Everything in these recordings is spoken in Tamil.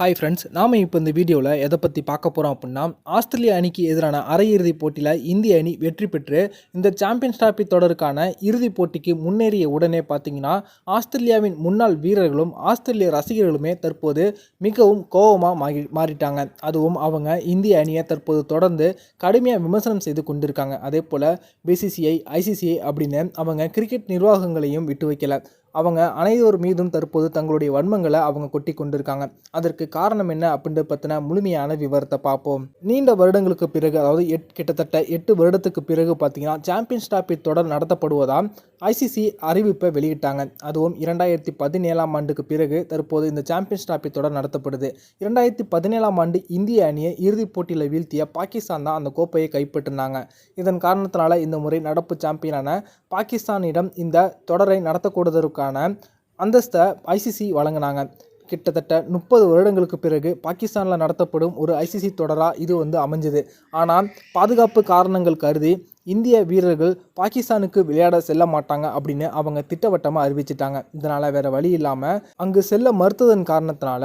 ஹாய் ஃப்ரெண்ட்ஸ் நாம் இப்போ இந்த வீடியோவில் எதை பற்றி பார்க்க போகிறோம் அப்படின்னா ஆஸ்திரேலிய அணிக்கு எதிரான அரையிறுதிப் போட்டியில் இந்திய அணி வெற்றி பெற்று இந்த சாம்பியன்ஸ் டிராபி தொடருக்கான இறுதிப் போட்டிக்கு முன்னேறிய உடனே பார்த்தீங்கன்னா ஆஸ்திரேலியாவின் முன்னாள் வீரர்களும் ஆஸ்திரேலிய ரசிகர்களுமே தற்போது மிகவும் கோபமாக மாறி மாறிட்டாங்க. அதுவும் அவங்க இந்திய அணியை தற்போது தொடர்ந்து கடுமையாக விமர்சனம் செய்து கொண்டிருக்காங்க. அதே போல் பிசிசிஐ ஐசிசிஐ அப்படின்னு அவங்க கிரிக்கெட் நிர்வாகங்களையும் விட்டு வைக்கல. அவங்க அனைவர் மீதும் தற்போது தங்களுடைய வன்மங்களை அவங்க கொட்டி கொண்டிருக்காங்க. அதற்கு காரணம் என்ன அப்படின்றத பற்றின முழுமையான விவரத்தை பார்ப்போம். நீண்ட வருடங்களுக்கு பிறகு அதாவது எட் கிட்டத்தட்ட எட்டு வருடத்துக்கு பிறகு பார்த்தீங்கன்னா சாம்பியன்ஸ் டிராபி தொடர் நடத்தப்படுவதால் ஐசிசி அறிவிப்பை வெளியிட்டாங்க. அதுவும் இரண்டாயிரத்தி பதினேழாம் ஆண்டுக்கு பிறகு தற்போது இந்த சாம்பியன்ஸ் டிராபி தொடர் நடத்தப்படுது. இரண்டாயிரத்தி பதினேழாம் ஆண்டு இந்திய அணியை இறுதிப் போட்டியில் வீழ்த்திய பாகிஸ்தான் தான் அந்த கோப்பையை கைப்பற்றினாங்க. இதன் காரணத்தினால இந்த முறை நடப்பு சாம்பியனான பாகிஸ்தானிடம் இந்த தொடரை நடத்தக்கூடுவதற்கான அந்தஸ்தை ஐசிசி வழங்கினாங்க. கிட்டத்தட்ட முப்பது வருடங்களுக்கு பிறகு பாகிஸ்தானில் நடத்தப்படும் ஒரு ஐசிசி தொடராக இது வந்து அமைஞ்சது. ஆனால் பாதுகாப்பு காரணங்கள் கருதி இந்திய வீரர்கள் பாகிஸ்தானுக்கு விளையாட செல்ல மாட்டாங்க அப்படின்னு அவங்க திட்டவட்டமாக அறிவிச்சிட்டாங்க. இதனால் வேறு வழி இல்லாமல் அங்கு செல்ல மறுத்ததன் காரணத்தினால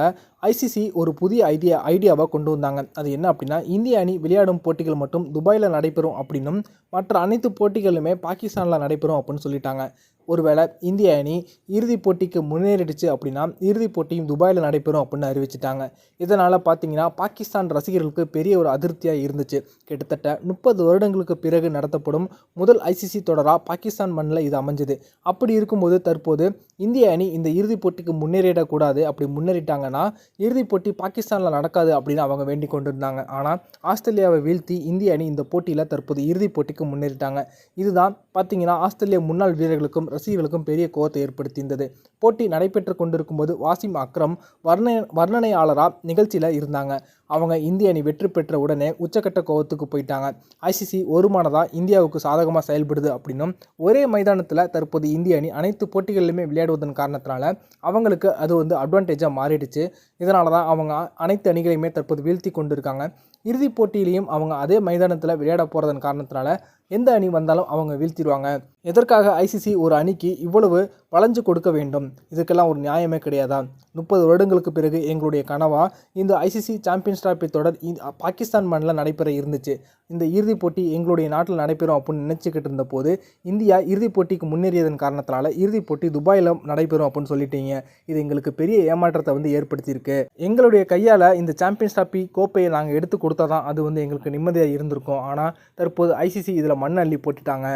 ஐசிசி ஒரு புதிய ஐடியா ஐடியாவை கொண்டு வந்தாங்க. அது என்ன அப்படின்னா இந்திய அணி விளையாடும் போட்டிகள் மட்டும் துபாயில் நடைபெறும் அப்படின்னும் மற்ற அனைத்து போட்டிகளுமே பாகிஸ்தானில் நடைபெறும் அப்படின்னு சொல்லிட்டாங்க. ஒருவேளை இந்திய அணி இறுதிப் போட்டிக்கு முன்னேறிடுச்சு அப்படின்னா இறுதிப் போட்டியும் துபாயில் நடைபெறும் அப்படின்னு அறிவிச்சிட்டாங்க. இதனால் பார்த்தீங்கன்னா பாகிஸ்தான் ரசிகர்களுக்கு பெரிய ஒரு அதிருப்தியாக இருந்துச்சு. கிட்டத்தட்ட முப்பது வருடங்களுக்கு பிறகு நடத்தப்படும் முதல் ஐசி ஐசிசி தொடராக பாகிஸ்தான் மண்ணில் இது அமைஞ்சது. அப்படி இருக்கும்போது தற்போது இந்திய அணி இந்த இறுதிப் போட்டிக்கு முன்னேறிடக்கூடாது அப்படி முன்னேறிட்டாங்கன்னா இறுதிப் போட்டி பாகிஸ்தானில் நடக்காது அப்படின்னு அவங்க வேண்டிக் கொண்டிருந்தாங்க. ஆனால் ஆஸ்திரேலியாவை வீழ்த்தி இந்திய அணி இந்த போட்டியில் தற்போது இறுதிப் போட்டிக்கு முன்னேறிட்டாங்க. இதுதான் பார்த்தீங்கன்னா ஆஸ்திரேலிய முன்னாள் வீரர்களுக்கும் ரசிகர்களுக்கும் பெரிய கோவத்தை ஏற்படுத்தியிருந்தது. போட்டி நடைபெற்று கொண்டிருக்கும் போது வாசிம் அக்ரம் வர்ண வர்ணனையாளராக நிகழ்ச்சியில் இருந்தாங்க. அவங்க இந்திய அணி வெற்றி பெற்ற உடனே உச்சக்கட்ட கோவத்துக்கு போயிட்டாங்க. ஐசிசி ஒருமானதாக இந்தியாவுக்கு சாதகமாக செயல்படுது அப்படின்னும் ஒரே மைதானத்தில் தற்போது இந்திய அணி அனைத்து போட்டிகளிலுமே விளையாடுவதன் காரணத்தினால அவங்களுக்கு அது வந்து அட்வான்டேஜாக மாறிடுச்சு. இதனால தான் அவங்க அனைத்து அணிகளையுமே தற்போது வீழ்த்தி கொண்டிருக்காங்க. இறுதிப் போட்டியிலையும் அவங்க அதே மைதானத்தில் விளையாட போகிறதன் காரணத்தினால எந்த அணி வந்தாலும் அவங்க வீழ்த்திடுவாங்க. எதற்காக ஐசிசி ஒரு அணிக்கு இவ்வளவு வளைஞ்சு கொடுக்க வேண்டும்? இதுக்கெல்லாம் ஒரு நியாயமே கிடையாதா? முப்பது வருடங்களுக்கு பிறகு எங்களுடைய கனவா இந்த ஐசிசி சாம்பியன்ஸ் டிராபி தொடர் பாகிஸ்தான் மண்ணில் நடைபெற இருந்துச்சு. இந்த இறுதிப் போட்டி எங்களுடைய நாட்டில் நடைபெறும் அப்படின்னு நினச்சிக்கிட்டு இருந்த போது இந்தியா இறுதிப் போட்டிக்கு முன்னேறியதன் காரணத்தினால இறுதிப் போட்டி துபாயில் நடைபெறும் அப்படின்னு சொல்லிட்டீங்க. இது எங்களுக்கு பெரிய ஏமாற்றத்தை வந்து ஏற்படுத்தியிருக்கு. எங்களுடைய கையால் இந்த சாம்பியன்ஸ் டிராபி கோப்பையை நாங்கள் எடுத்து கொடுத்தா தான் அது வந்து எங்களுக்கு நிம்மதியாக இருந்திருக்கும். ஆனால் தற்போது ஐசிசி இதில் மண் அள்ளி போட்டுட்டாங்க.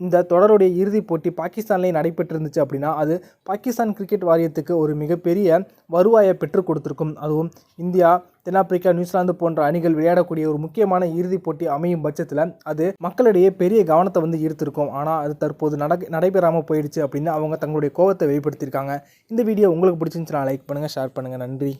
இந்த தொடருடைய இறுதிப் போட்டி பாகிஸ்தான்லேயே நடைபெற்றிருந்துச்சு அப்படின்னா அது பாகிஸ்தான் கிரிக்கெட் வாரியத்துக்கு ஒரு மிகப்பெரிய வருவாயை பெற்றுக் கொடுத்துருக்கும். அதுவும் இந்தியா தென்னாப்பிரிக்கா நியூசிலாந்து போன்ற அணிகள் விளையாடக்கூடிய ஒரு முக்கியமான இறுதிப் போட்டி அமையும் பட்சத்தில் அது மக்களிடையே பெரிய கவனத்தை வந்து ஈர்த்திருக்கும். ஆனால் அது தற்போது நட நடைபெறாமல் போயிடுச்சு அப்படின்னு அவங்க தங்களுடைய கோவத்தை வெளிப்படுத்தியிருக்காங்க. இந்த வீடியோ உங்களுக்கு பிடிச்சிருந்துச்சுன்னா லைக் பண்ணுங்கள் ஷேர் பண்ணுங்கள் நன்றி.